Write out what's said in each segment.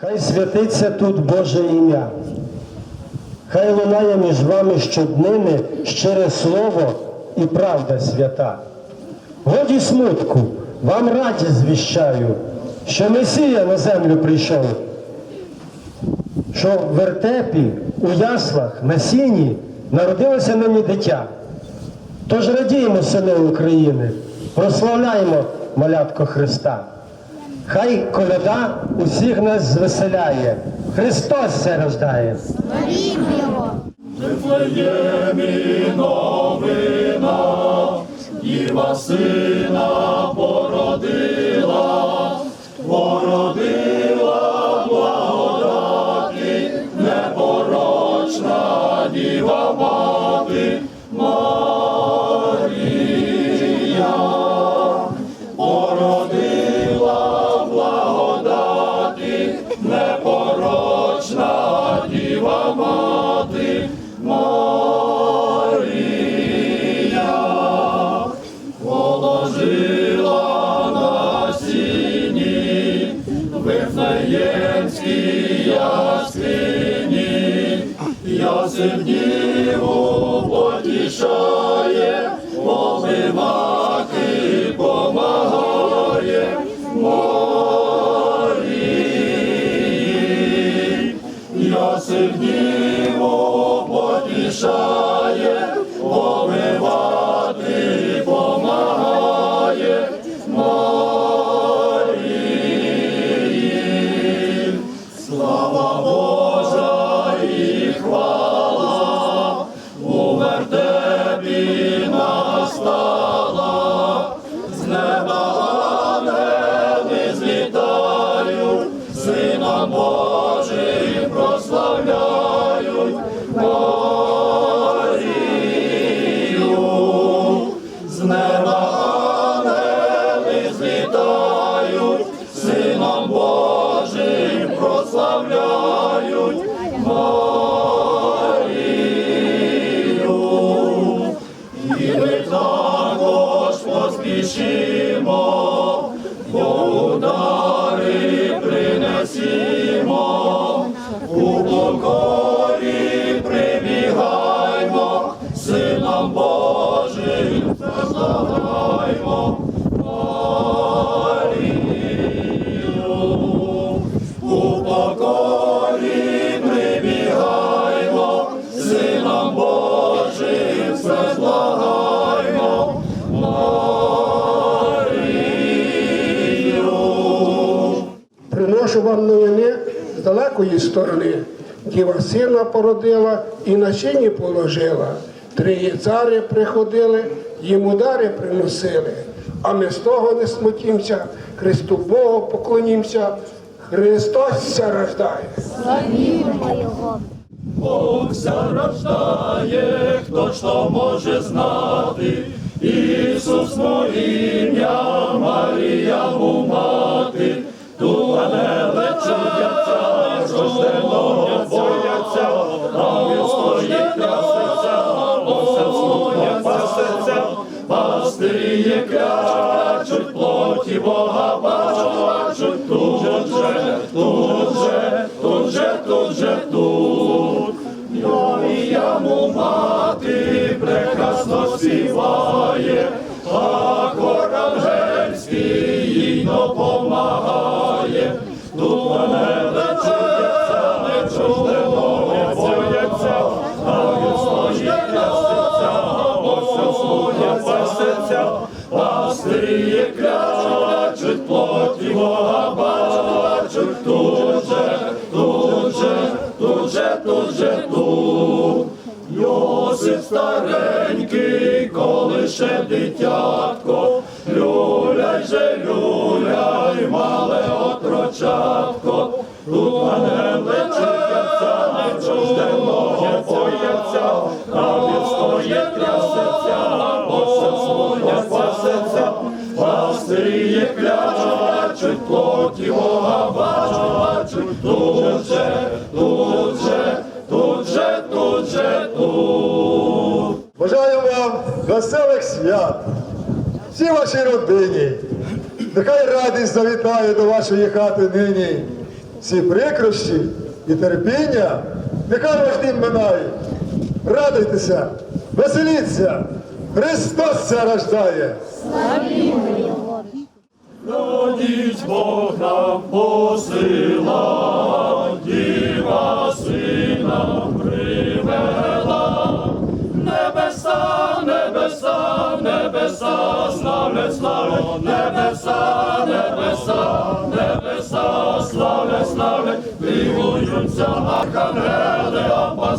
Хай святиться тут Боже ім'я. Хай лунає між вами щоднини щире слово і правда свята. Годі смутку, вам радість звіщаю, що Месія на землю прийшов, що в вертепі, у яслах, на сіні народилося нині дитя. Тож радіємо, сини України, прославляємо малятко Христа. Хай коляда усіх нас звеселяє. Христос се рождає. Вифлеємі новина, Діва сина породила, породила благодаті, непорочна діва мати Марія, Вифлеємській яскині, Йосип діву поспішимо, бо принесімо, у покорі Приношу вам новини з далекої сторони. Діва сина породила і на чині положила. Три цари приходили, їм удари приносили. А ми з того не смутімся, Христу Богу поклонімся. Христос ся рождає. Бог ся рождає, хто ж то може знати, Ісус моє ім'я, Марія му мати, тут пастирі клячуть, плоті Бога бачуть, тут же, тут же, тут же, тут же, тут. Йовія му мати прекрасно співає, а бачуть, тут же, тут же, тут. Йосип старенький, коли ще дитятко, люляй же, люляй, мале отрочатко, тут ангели чекаться, не чужденого бояться, а він стоїть трясеться, осел слуня пасеться, пастирі клячуть, веселих свят, всій вашій родині. Нехай радість завітає до вашої хати нині. всі прикрощі і терпіння, нехай ваш дім минає. Радуйтеся, веселіться, Христос ся рождає. Родіть Бог нам посила, діва небеса, славлять, славлять, небеса, небеса, небеса, славлять, славлять, дивуються архангели, а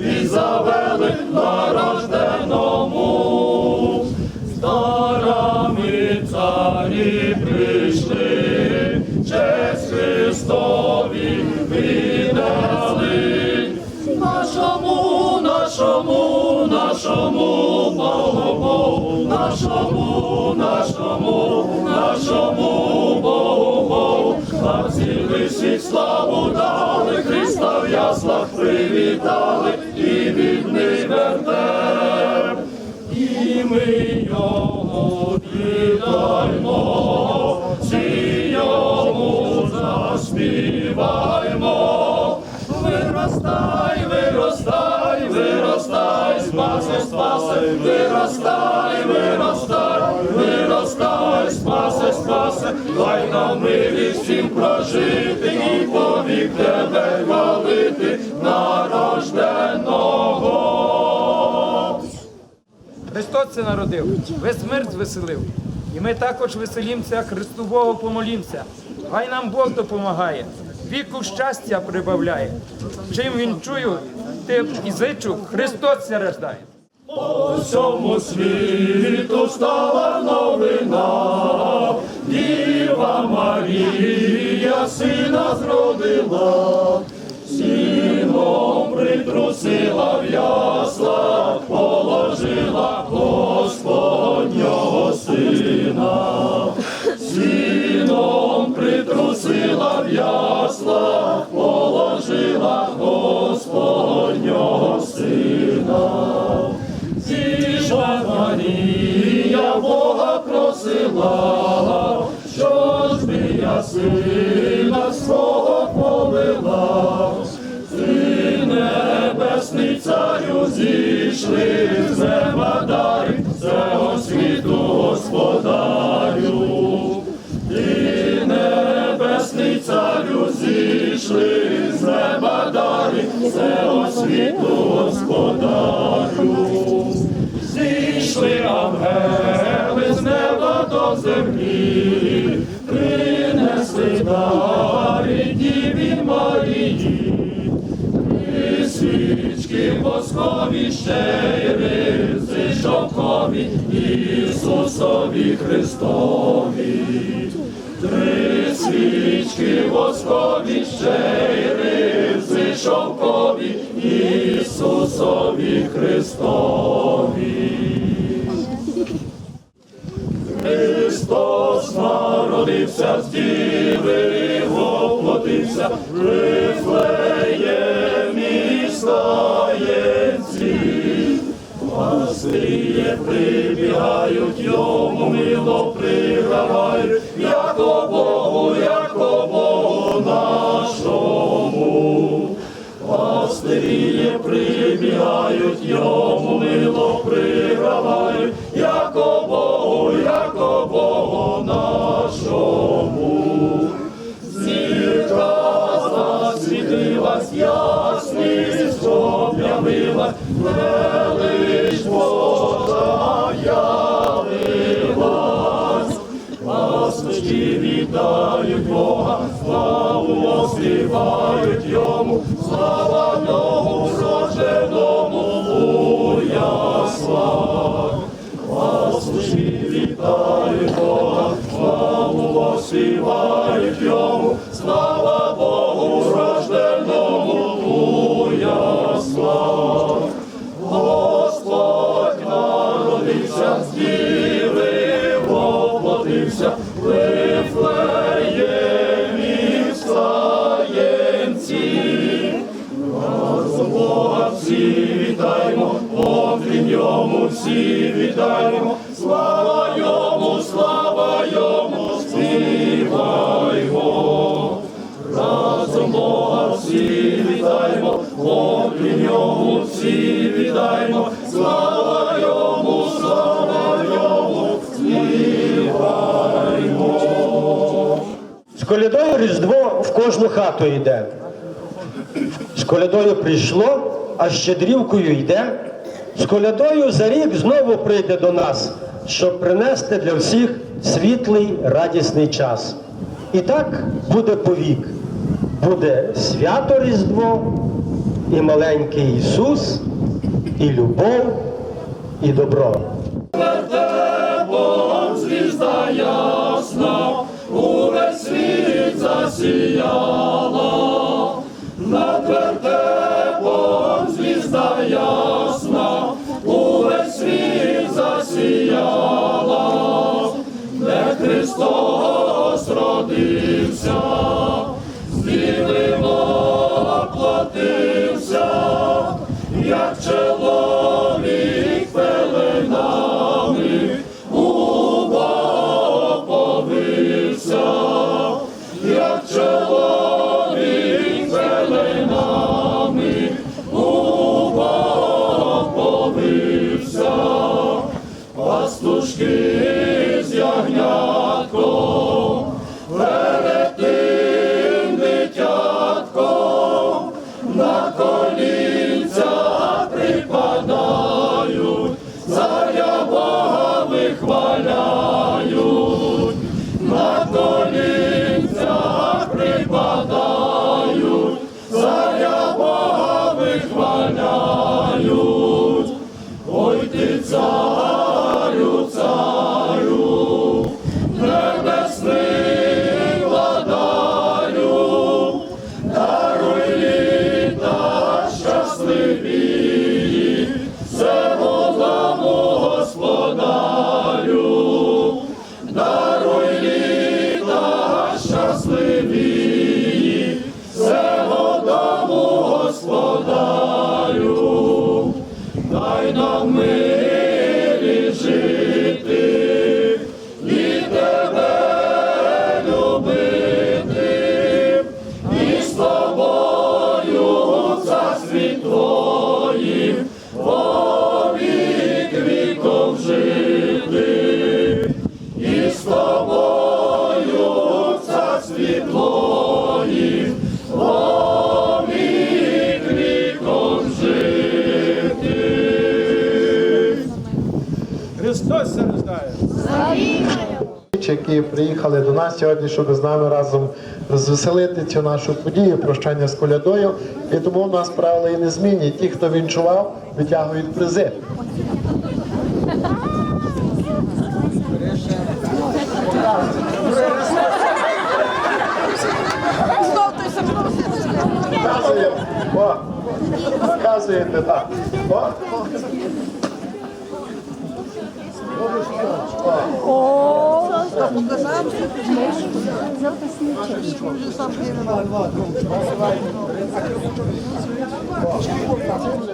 і завели нарожденому. Старами царі нашому, нашому, нашому Богу, а цілий славу дали, Христа в яслах привітали і від них вертеп. І ми його вітаємо, спаси, виростай, виростай, виростай, спаси, спаси, дай нам милість всім прожити і повік тебе хвалити нарожденого. Христос це народив, весь мир звеселив. І ми також веселімся, Христу Богу помолімся. Хай нам Бог допомагає, віку щастя прибавляє. Чим він чую, тим і зичу, Христос рождає. По всьому світу стала новина, Діва Марія сина зродила, сіном притрусила в ясла, положила Господнього сина, сіном притрусила господарю. Зійшли ангели з неба до землі, принесли дари Діві Марії, і свічки воскові щейри, шовкові Ісусові Христові. Три свічки воскові щейри, шовкові Ісусові Христові. Христос народився з діви, воплотився Вифлеємі стаєнці. Пастирі прибігають, йому мило пригравають, Пастирі прибігають, йому мило вітають Бога, славу оспівають йому, слава Богу рожденому у яслах. Господь народився з діви, воплотився Вифлеємі. Нас Бога всі вітаємо, поклін йому всі вітаємо, З колядою Різдво в кожну хату йде. З колядою прийшло, а щедрівкою йде. З колядою за рік знову прийде до нас, щоб принести для всіх світлий, радісний час. І так буде повік. Буде свято Різдво, і маленький Ісус, і любов, і добро. Богом засіяла, над вертепом звізда ясна, увесь світ засіяла, де Христос родився, дай нам які приїхали до нас сьогодні, щоб з нами разом розвеселити цю нашу подію прощання з колядою. І тому у нас правила і незмінні. Ті, хто вінчував, витягують призи. Показуємо. О, показуєте так. О. О,